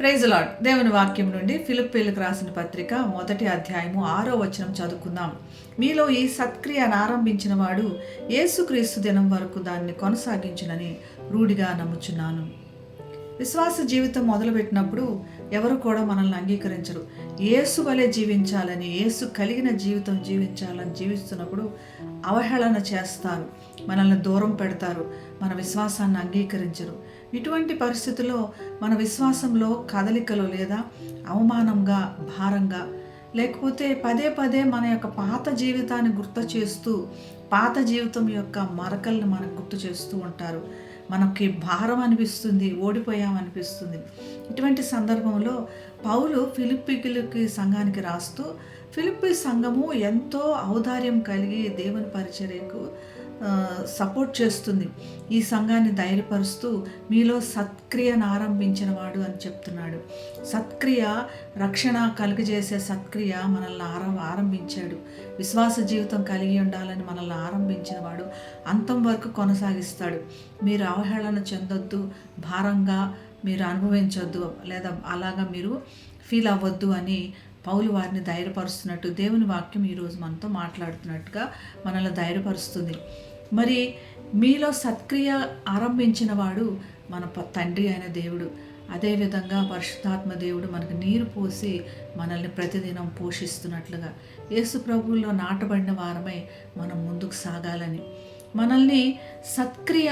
Praise lord దేవుని వాక్యం నుండి ఫిలిప్పీలకు రాసిన పత్రిక మొదటి అధ్యాయము ఆరో వచనం చదువుకుందాం. మీలో ఈ సత్క్రియను ఆరంభించిన వాడు యేసుక్రీస్తు దినం వరకు దాన్ని కొనసాగించునని రూఢిగా నమ్ముచున్నాను. విశ్వాస జీవితం మొదలుపెట్టినప్పుడు ఎవరు కూడా మనల్ని అంగీకరించరు. ఏసు వలె జీవించాలని ఏసు కలిగిన జీవితం జీవించాలని జీవిస్తున్నప్పుడు అవహేళన చేస్తారు. మనల్ని దూరం పెడతారు. మన విశ్వాసాన్ని అంగీకరించరు. ఇటువంటి పరిస్థితుల్లో మన విశ్వాసంలో కదలికలు లేదా అవమానంగా భారంగా లేకపోతే పదే పదే మన యొక్క పాత జీవితాన్ని గుర్తు చేస్తూ పాత జీవితం యొక్క మరకల్ని మనకు గుర్తు చేస్తూ ఉంటారు. మనకి భారం అనిపిస్తుంది ఓడిపోయామనిపిస్తుంది ఇటువంటి సందర్భంలో పౌలు ఫిలిప్పికి సంఘానికి రాస్తూ ఫిలిప్పి సంఘము ఎంతో ఔదార్యం కలిగి దేవుని పరిచర్యకు సపోర్ట్ చేస్తుంది. ఈ సంఘాన్ని ధైర్యపరుస్తూ మీలో సత్క్రియను ఆరంభించిన వాడు అని చెప్తున్నాడు. సత్క్రియ రక్షణ కలుగజేసే సత్క్రియ మనల్ని ఆరం ఆరంభించాడు. విశ్వాస జీవితం కలిగి ఉండాలని మనల్ని ఆరంభించిన వాడు అంతం వరకు కొనసాగిస్తాడు. మీరు అవహేళన చెందొద్దు భారంగా మీరు అనుభవించొద్దు లేదా అలాగా మీరు ఫీల్ అవ్వద్దు అని పౌలు వారిని ధైర్యపరుస్తున్నట్టు దేవుని వాక్యం ఈరోజు మనతో మాట్లాడుతున్నట్టుగా మనల్ని ధైర్యపరుస్తుంది. మరి మీలో సత్క్రియ ఆరంభించిన వాడు మన తండ్రి అయిన దేవుడు. అదేవిధంగా పరిశుద్ధాత్మ దేవుడు మనకు నీరు పోసి మనల్ని ప్రతిదినం పోషిస్తున్నట్లుగా. యేసు ప్రభువుల్లో నాటబడిన వారమై మనం ముందుకు సాగాలని. మనల్ని సత్క్రియ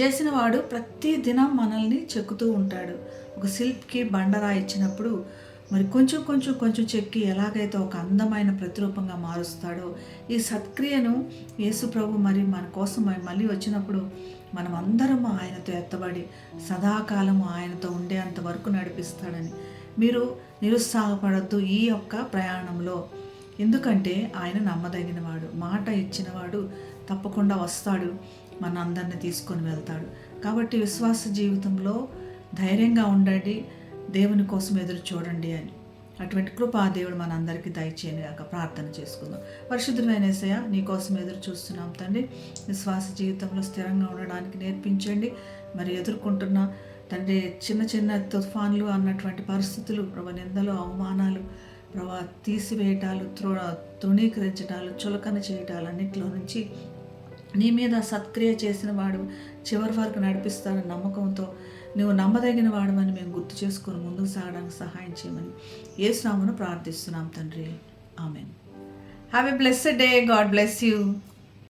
చేసిన వాడు ప్రతి దినం మనల్ని చెక్కుతూ ఉంటాడు. ఒక శిల్ప్కి బండరా ఇచ్చినప్పుడు మరి కొంచెం కొంచెం కొంచెం చెక్కి ఎలాగైతే ఒక అందమైన ప్రతిరూపంగా మారుస్తాడో ఈ సత్క్రియను యేసు ప్రభు మరి మన కోసం మళ్ళీ వచ్చినప్పుడు మనం అందరము ఆయనతో ఎత్తబడి సదాకాలము ఆయనతో ఉండేంత వరకు నడిపిస్తాడని. మీరు నిరుత్సాహపడద్దు ఈ యొక్క ప్రయాణంలో. ఎందుకంటే ఆయన నమ్మదగినవాడు మాట ఇచ్చినవాడు తప్పకుండా వస్తాడు మన అందరిని తీసుకొని వెళ్తాడు. కాబట్టి విశ్వాస జీవితంలో ధైర్యంగా ఉండండి. దేవుని కోసం ఎదురు చూడండి అని. అటువంటి కృప ఆ దేవుడు మన అందరికీ దయచేయని కాక ప్రార్థన చేసుకుందాం. పరిశుద్ధమైన ఏసయ్య నీ కోసం ఎదురు చూస్తున్నాం తండ్రి. విశ్వాస జీవితంలో స్థిరంగా ఉండడానికి నేర్పించండి. మరి ఎదుర్కొంటున్న తండ్రి చిన్న చిన్న తుఫాన్లు అన్నటువంటి పరిస్థితులు ప్రభు నిందలు అవమానాలు ప్రభా తీసివేయటాలు తృ తృణీకరించటాలు చులకన చేయటాలు అన్నింటిలో నుంచి నీ మీద సత్క్రియ చేసిన వాడు చివరి వరకు నడిపిస్తాడని నమ్మకంతో. నువ్వు నమ్మదగిన వాడమని మేము గుర్తు చేసుకుని ముందుకు సాగడానికి సహాయం చేయమని ఏ స్నామను ప్రార్థిస్తున్నాం తండ్రి. Amen. Have a blessed day God bless you